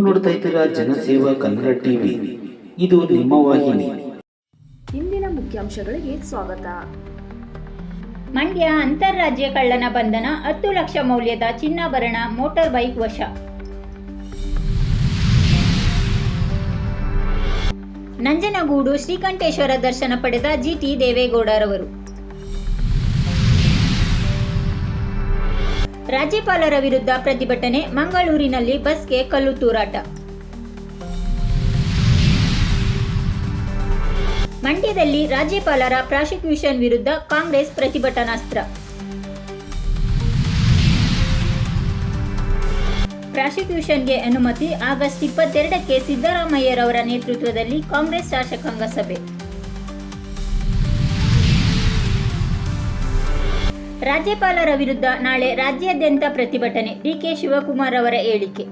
ನೋಡ್ತಾ ಇದ್ದೀರಾ ಜನಸೇವಾ ಕನ್ನಡ ಟಿವಿ. ಇದು ನಿಮ್ಮ ವಾಹಿನಿ. ಇಂದಿನ ಮುಖ್ಯಾಂಶಗಳಿಗೆ ಸ್ವಾಗತ. ಮಂಡ್ಯ ಅಂತಾರಾಜ್ಯ ಕಳ್ಳನ ಬಂಧನ ಹತ್ತು ಲಕ್ಷ ಮೌಲ್ಯದ ಚಿನ್ನಾಭರಣ ಮೋಟಾರ್ ಬೈಕ್ ವಶ. ನಂಜನಗೂಡು ಶ್ರೀಕಂಠೇಶ್ವರ ದರ್ಶನ ಪಡೆದ ಜಿಟಿ ದೇವೇಗೌಡರವರು. ರಾಜ್ಯಪಾಲರ ವಿರುದ್ಧ ಪ್ರತಿಭಟನೆ, ಮಂಗಳೂರಿನಲ್ಲಿ ಬಸ್ಗೆ ಕಲ್ಲು ತೂರಾಟ. ಮಂಡ್ಯದಲ್ಲಿ ರಾಜ್ಯಪಾಲರ ಪ್ರಾಸಿಕ್ಯೂಷನ್ ವಿರುದ್ಧ ಕಾಂಗ್ರೆಸ್ ಪ್ರತಿಭಟನಾಸ್ತ್ರ. ಪ್ರಾಸಿಕ್ಯೂಷನ್ಗೆ ಅನುಮತಿ, ಆಗಸ್ಟ್ ಇಪ್ಪತ್ತೆರಡಕ್ಕೆ ಸಿದ್ದರಾಮಯ್ಯರವರ ನೇತೃತ್ವದಲ್ಲಿ ಕಾಂಗ್ರೆಸ್ ಶಾಸಕಾಂಗ ಸಭೆ. ರಾಜ್ಯಪಾಲರ ವಿರುದ್ಧ ನಾಳೆ ರಾಜ್ಯಾದ್ಯಂತ ಪ್ರತಿಭಟನೆ. ಡಿಕೆ ಶಿವಕುಮಾರ್ ಅವರ ಹೇಳಿಕೆ.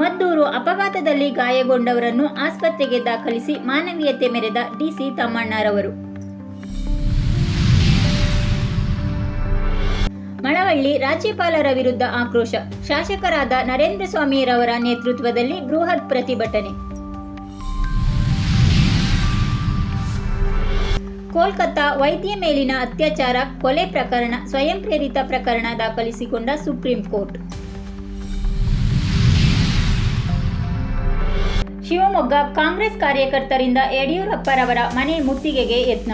ಮದ್ದೂರು ಅಪಘಾತದಲ್ಲಿ ಗಾಯಗೊಂಡವರನ್ನು ಆಸ್ಪತ್ರೆಗೆ ದಾಖಲಿಸಿ ಮಾನವೀಯತೆ ಮೆರೆದ ಡಿಸಿ ತಮ್ಮಣ್ಣರವರು ಮಳವಳ್ಳಿ ರಾಜ್ಯಪಾಲರ ವಿರುದ್ಧ ಆಕ್ರೋಶ. ಶಾಸಕರಾದ ನರೇಂದ್ರ ಸ್ವಾಮಿರವರ ನೇತೃತ್ವದಲ್ಲಿ ಬೃಹತ್ ಪ್ರತಿಭಟನೆ. ಕೋಲ್ಕತ್ತಾ ವೈದ್ಯ ಮೇಲಿನ ಅತ್ಯಾಚಾರ, ಕೊಲೆ ಪ್ರಕರಣ, ಸ್ವಯಂ ಪ್ರೇರಿತ ಪ್ರಕರಣ ದಾಖಲಿಸಿಕೊಂಡ ಸುಪ್ರೀಂ ಕೋರ್ಟ್. ಶಿವಮೊಗ್ಗ ಕಾಂಗ್ರೆಸ್ ಕಾರ್ಯಕರ್ತರಿಂದ ಯಡಿಯೂರಪ್ಪರವರ ಮನೆ ಮುತ್ತಿಗೆಗೆ ಯತ್ನ.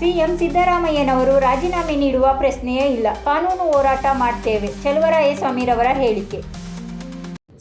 ಸಿಎಂ ಸಿದ್ದರಾಮಯ್ಯನವರು ರಾಜೀನಾಮೆ ನೀಡುವ ಪ್ರಶ್ನೆಯೇ ಇಲ್ಲ. ಕಾನೂನು ಹೋರಾಟ ಮಾಡ್ತೇವೆ, ಚಲುವರಾಯಸ್ವಾಮಿರವರ ಹೇಳಿಕೆ.